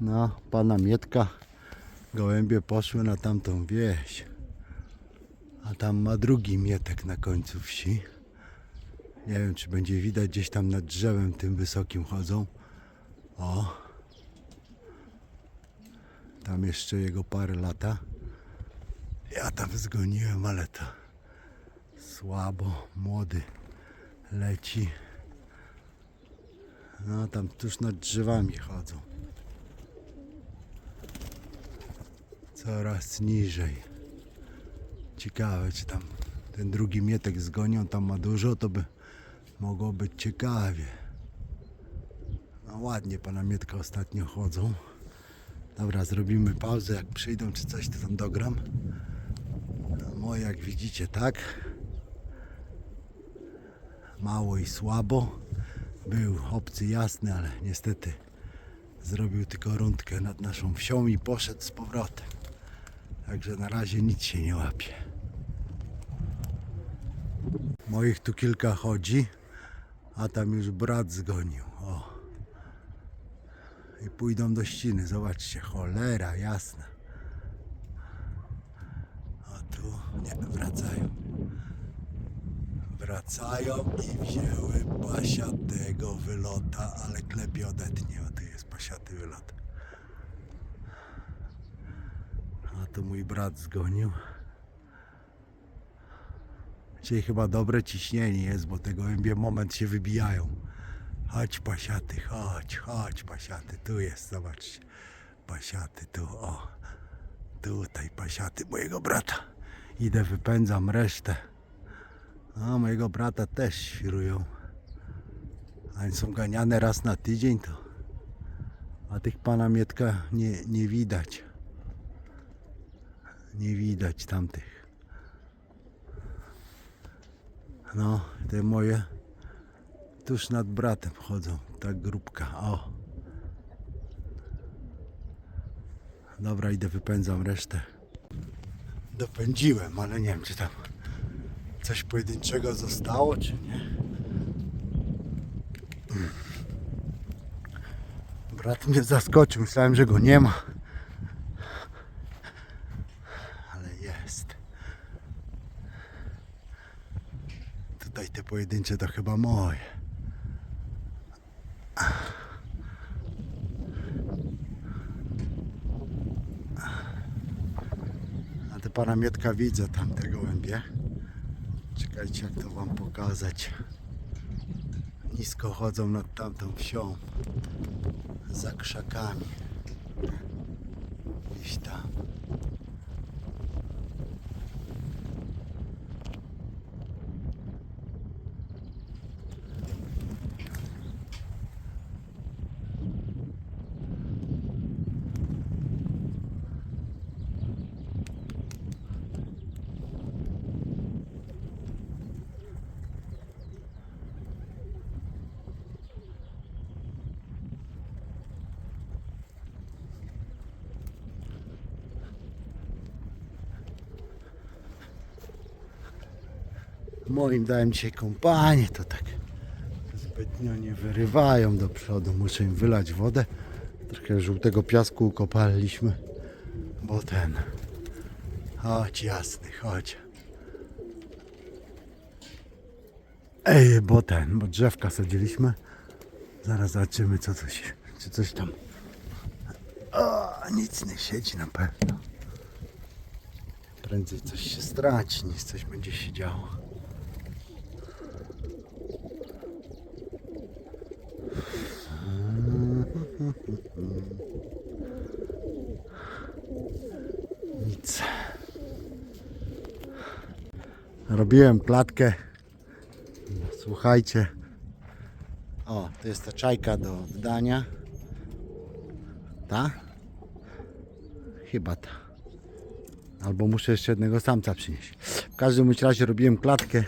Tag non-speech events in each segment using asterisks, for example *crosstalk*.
No, pana Mietka. Gołębie poszły na tamtą wieś. A tam ma drugi mietek na końcu wsi. Nie wiem, czy będzie widać gdzieś tam nad drzewem tym wysokim chodzą. O. Tam jeszcze jego parę lata. Ja tam zgoniłem, ale to słabo. Młody leci. No tam tuż nad drzewami chodzą. Coraz niżej. Ciekawe, czy tam ten drugi mietek zgonią, tam ma dużo, to by mogło być ciekawie. No ładnie pana Mietka ostatnio chodzą. Dobra, zrobimy pauzę, jak przyjdą czy coś, to tam dogram. No, moje jak widzicie, tak? Mało i słabo. Był obcy jasny, ale niestety zrobił tylko rundkę nad naszą wsią i poszedł z powrotem. Także na razie nic się nie łapie. Moich tu kilka chodzi, a tam już brat zgonił. O. I pójdą do ściny. Zobaczcie, cholera jasna. A tu nie, wracają. Wracają i wzięły pasiatego wylota, ale klepie odetnie. O, tu jest pasiaty wylot. Tu mój brat zgonił. Dzisiaj chyba dobre ciśnienie jest, bo te gołębie moment się wybijają. Chodź pasiaty, chodź, chodź pasiaty. Tu jest, zobaczcie. Pasiaty, tu, o. Tutaj pasiaty mojego brata. Idę, wypędzam resztę. A mojego brata też świrują. A oni są ganiane raz na tydzień, to. A tych pana Mietka nie, nie widać. Nie widać tamtych. No, te moje tuż nad bratem chodzą. Tak grupka. O. Dobra, idę wypędzam resztę. Dopędziłem, ale nie wiem czy tam coś pojedynczego zostało, czy nie. Brat mnie zaskoczył, myślałem, że go nie ma. Ale jest. Tutaj te pojedyncze to chyba moje. A te pana Mietka widzę tam te gołębie. Czekajcie jak to wam pokazać. Nisko chodzą nad tamtą wsią. Za krzakami. Gdzieś tam. Moim dałem dzisiaj kompanię, to tak zbytnio nie wyrywają do przodu. Muszę im wylać wodę. Trochę żółtego piasku ukopaliśmy, bo ten. Chodź jasny, chodź. Ej, bo ten, bo drzewka sadziliśmy. Zaraz zobaczymy co coś, czy coś tam. O, nic nie siedzi na pewno. Prędzej coś się straci, niż coś będzie się działo. Nic. Robiłem klatkę. Słuchajcie. O, to jest ta czajka do oddania. Ta? Chyba ta. Albo muszę jeszcze jednego samca przynieść. W każdym razie robiłem klatkę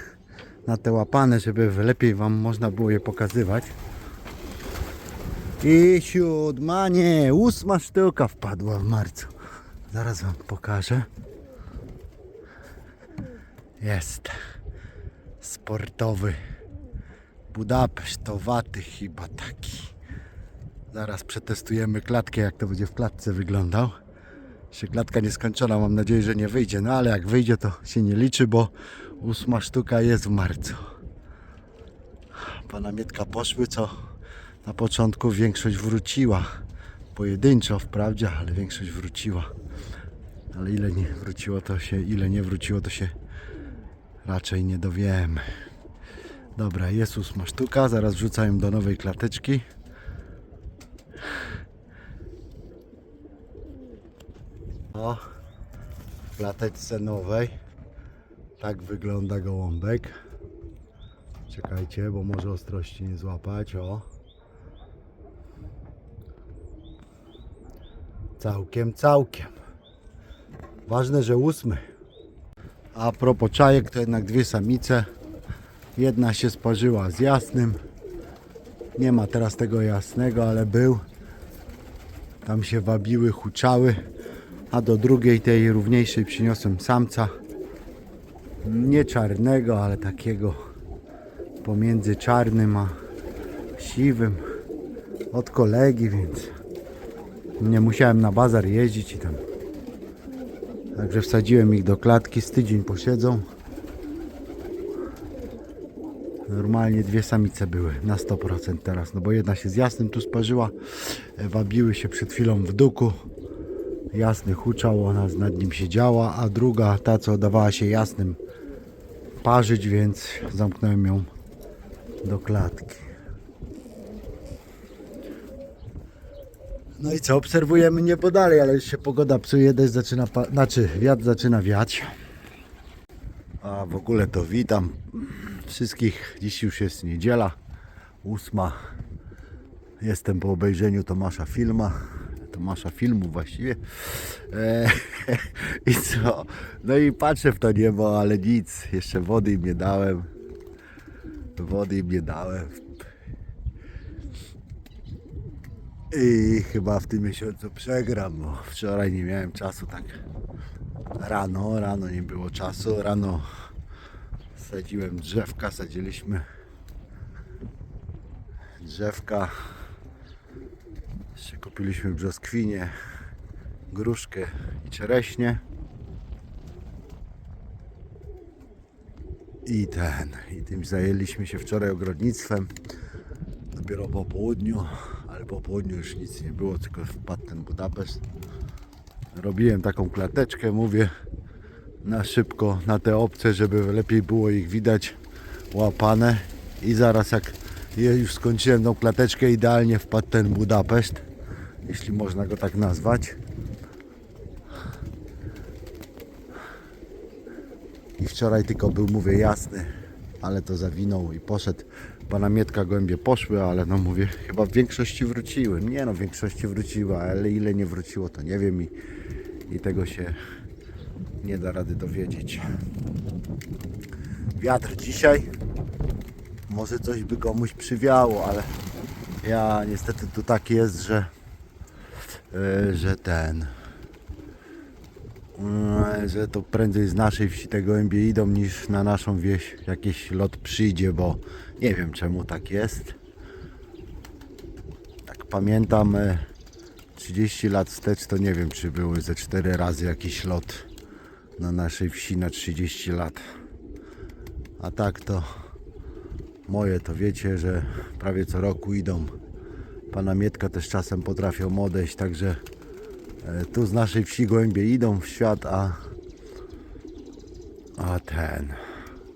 na te łapane, żeby lepiej Wam można było je pokazywać. I siódma, nie, ósma sztuka wpadła w marcu. Zaraz Wam pokażę. Jest. Sportowy. Budapeszt, to waty chyba taki. Zaraz przetestujemy klatkę, jak to będzie w klatce wyglądał. Jeszcze klatka nieskończona, mam nadzieję, że nie wyjdzie. No ale jak wyjdzie, to się nie liczy, bo ósma sztuka jest w marcu. Pana Mietka poszły, co na początku większość wróciła. Pojedynczo wprawdzie, ale większość wróciła. Ale ile nie wróciło, to się, ile nie wróciło, to się raczej nie dowiemy. Dobra, jest ósma sztuka, zaraz wrzucam do nowej klateczki. O, w klateczce nowej. Tak wygląda gołąbek. Czekajcie, bo może ostrości nie złapać. O. Całkiem, całkiem. Ważne, że ósmy. A propos czajek, to jednak dwie samice. Jedna się sparzyła z jasnym. Nie ma teraz tego jasnego, ale był. Tam się wabiły, huczały. A do drugiej, tej równiejszej, przyniosłem samca. Nie czarnego, ale takiego pomiędzy czarnym a siwym. Od kolegi, więc nie musiałem na bazar jeździć i tam. Także wsadziłem ich do klatki, z tydzień posiedzą. Normalnie dwie samice były na 100% teraz, no bo jedna się z jasnym tu sparzyła, wabiły się przed chwilą w duku. Jasny huczał, ona nad nim siedziała, a druga, ta co dawała się jasnym parzyć, więc zamknąłem ją do klatki. No i co, obserwujemy niebo dalej, ale już się pogoda psuje, deszcz zaczyna, znaczy wiatr zaczyna wiać. A w ogóle to witam wszystkich. Dziś już jest niedziela, ósma. Jestem po obejrzeniu Tomasza filma. Tomasza filmu właściwie. E, *laughs* I co? No i patrzę w to niebo, ale nic. Jeszcze wody im nie dałem. Wody im nie dałem. I chyba w tym miesiącu przegram, bo wczoraj nie miałem czasu tak rano, rano nie było czasu, rano sadziłem drzewka, sadziliśmy drzewka, jeszcze kupiliśmy brzoskwinie, gruszkę i czereśnie. I ten, i tym zajęliśmy się wczoraj ogrodnictwem dopiero po południu, po południu już nic nie było, tylko wpadł ten Budapeszt. Robiłem taką klateczkę, mówię na szybko na te obce, żeby lepiej było ich widać, łapane i zaraz jak już skończyłem tą klateczkę, idealnie wpadł ten Budapeszt, jeśli można go tak nazwać. I wczoraj tylko był, mówię, jasny, ale to zawinął i poszedł. Pana Mietka gołębie poszły, ale no mówię, chyba w większości wróciły. Nie no, w większości wróciła, ale ile nie wróciło, to nie wiem i, i tego się nie da rady dowiedzieć. Wiatr dzisiaj, może coś by komuś przywiało, ale ja niestety tu tak jest, że, e, że ten, że to prędzej z naszej wsi te gołębie idą niż na naszą wieś jakiś lot przyjdzie, bo nie wiem czemu tak jest. Tak pamiętam e, 30 lat wstecz to nie wiem czy były ze 4 razy jakiś lot na naszej wsi na 30 lat. A tak to moje to wiecie, że prawie co roku idą. Pana Mietka też czasem potrafią odejść, także E, Tu z naszej wsi gołębie idą w świat, a, a ten,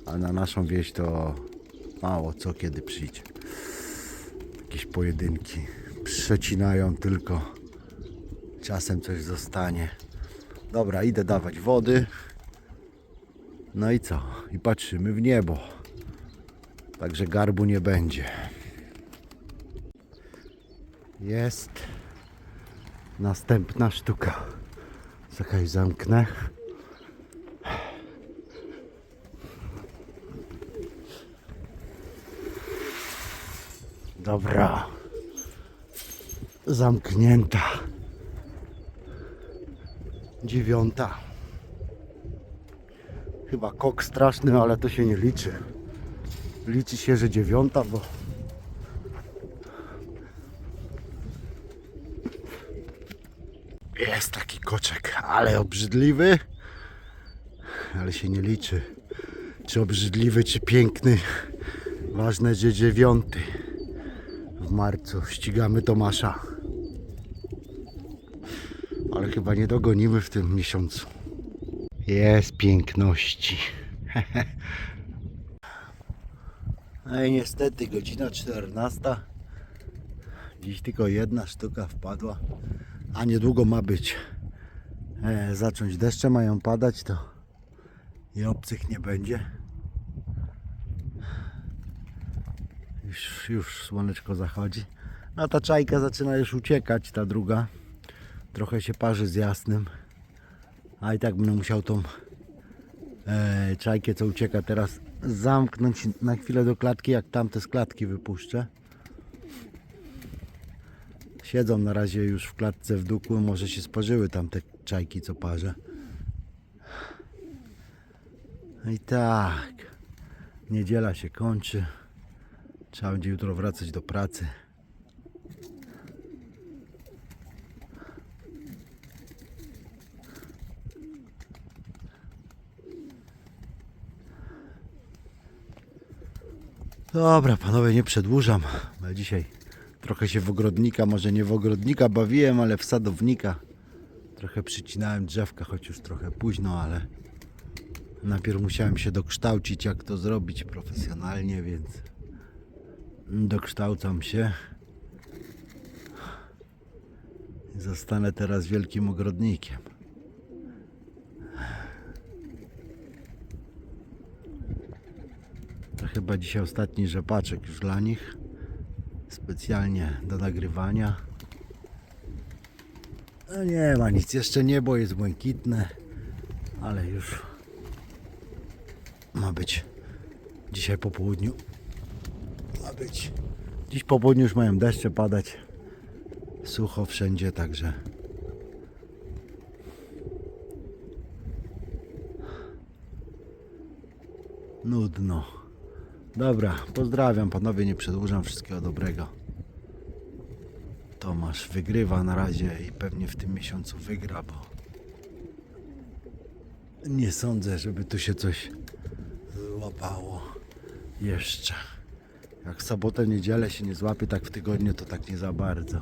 a na naszą wieś to mało co kiedy przyjdzie. Jakieś pojedynki przecinają tylko. Czasem coś zostanie. Dobra, idę dawać wody. No i co? I patrzymy w niebo. Także garbu nie będzie. Jest. Następna sztuka. Czekaj, zamknę. Dobra. Zamknięta. Dziewiąta. Chyba kok straszny, ale to się nie liczy. Liczy się, że dziewiąta, bo Jest taki koczek, ale obrzydliwy. Ale się nie liczy, czy obrzydliwy, czy piękny. Ważne, że dziewiąty w marcu ścigamy Tomasza. Ale chyba nie dogonimy w tym miesiącu. Jest piękności. *laughs* No i niestety godzina 14. Dziś tylko jedna sztuka wpadła, a niedługo ma być e, zacząć deszcze mają padać, to i obcych nie będzie. Już, już słoneczko zachodzi. No ta czajka zaczyna już uciekać, ta druga. Trochę się parzy z jasnym. A i tak będę musiał tą e, czajkę, co ucieka teraz, zamknąć na chwilę do klatki, jak tamte z klatki wypuszczę. Siedzą na razie już w klatce w duku, może się spożyły tamte czajki, co parzę. I tak, niedziela się kończy. Trzeba będzie jutro wracać do pracy. Dobra, panowie, nie przedłużam. Dzisiaj trochę się w ogrodnika, może nie w ogrodnika bawiłem, ale w sadownika. Trochę przycinałem drzewka, choć już trochę późno, ale najpierw musiałem się dokształcić, jak to zrobić profesjonalnie, więc dokształcam się. Zostanę teraz wielkim ogrodnikiem. To chyba dzisiaj ostatni rzepaczek już dla nich. Specjalnie do nagrywania. No nie ma nic, jeszcze niebo jest błękitne, ale już ma być dzisiaj po południu. Ma być. Dziś po południu już mają deszcze padać. Sucho wszędzie, także nudno. Dobra, pozdrawiam panowie, nie przedłużam wszystkiego dobrego. Tomasz wygrywa na razie i pewnie w tym miesiącu wygra, bo nie sądzę, żeby tu się coś złapało jeszcze. Jak sobotę, niedzielę się nie złapie, tak w tygodniu to tak nie za bardzo.